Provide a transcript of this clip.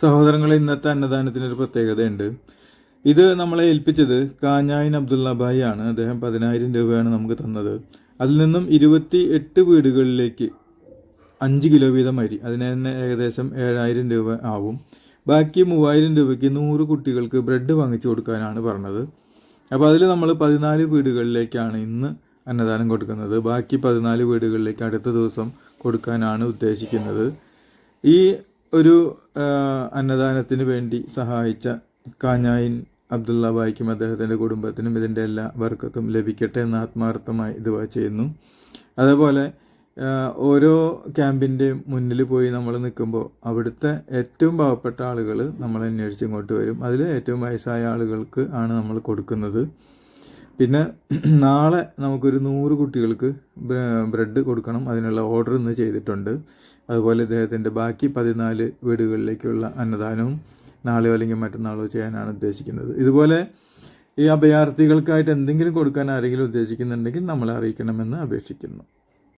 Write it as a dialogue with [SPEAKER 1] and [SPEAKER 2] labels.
[SPEAKER 1] സഹോദരങ്ങളെ ഇന്നത്തെ അന്നദാനത്തിനൊരു പ്രത്യേകതയുണ്ട്. ഇത് നമ്മളെ ഏൽപ്പിച്ചത് കാഞ്ഞായിൻ അബ്ദുള്ള ഭായി ആണ്. അദ്ദേഹം പതിനായിരം രൂപയാണ് നമുക്ക് തന്നത്. അതിൽ നിന്നും ഇരുപത്തി എട്ട് വീടുകളിലേക്ക് അഞ്ച് കിലോ വീതം അരി. അതിന് തന്നെ ഏകദേശം ഏഴായിരം രൂപ ആവും. ബാക്കി മൂവായിരം രൂപയ്ക്ക് നൂറ് കുട്ടികൾക്ക് ബ്രെഡ് വാങ്ങിച്ചു കൊടുക്കാനാണ് പറഞ്ഞത്. അപ്പോൾ അതിൽ നമ്മൾ പതിനാല് വീടുകളിലേക്കാണ് ഇന്ന് അന്നദാനം കൊടുക്കുന്നത്. ബാക്കി പതിനാല് വീടുകളിലേക്ക് അടുത്ത ദിവസം കൊടുക്കാനാണ് ഉദ്ദേശിക്കുന്നത്. ഈ ഒരു അന്നദാനത്തിന് വേണ്ടി സഹായിച്ച കാഞ്ഞായിൻ അബ്ദുള്ള ബായിക്കും അദ്ദേഹത്തിന്റെ കുടുംബത്തിനും ഇതിന്റെ എല്ലാ വർക്കത്തും ലഭിക്കട്ടെ എന്ന് ആത്മാർത്ഥമായി ഇത് ചെയ്യുന്നു. അതേപോലെ ഓരോ ക്യാമ്പിന്റെ മുന്നിൽ പോയി നമ്മൾ നിൽക്കുമ്പോൾ അവിടുത്തെ ഏറ്റവും പാവപ്പെട്ട ആളുകൾ നമ്മളെ അന്വേഷിച്ച് ഇങ്ങോട്ട് വരും. അതിൽ ഏറ്റവും വയസ്സായ ആളുകൾക്ക് ആണ് നമ്മൾ കൊടുക്കുന്നത്. പിന്നെ നാളെ നമുക്കൊരു നൂറ് കുട്ടികൾക്ക് ബ്രെഡ് കൊടുക്കണം. അതിനുള്ള ഓർഡർ ഇന്ന് ചെയ്തിട്ടുണ്ട്. അതുപോലെ ഇദ്ദേഹത്തിന്റെ ബാക്കി പതിനാല് വീടുകളിലേക്കുള്ള അന്നദാനവും നാളെയോ അല്ലെങ്കിൽ മറ്റന്നാളോ ചെയ്യാനാണ് ഉദ്ദേശിക്കുന്നത്. ഇതുപോലെ ഈ അഭയാർത്ഥികൾക്കായിട്ട് എന്തെങ്കിലും കൊടുക്കാൻ ആരെങ്കിലും ഉദ്ദേശിക്കുന്നുണ്ടെങ്കിൽ നമ്മളെ അറിയിക്കണമെന്ന് അപേക്ഷിക്കുന്നു.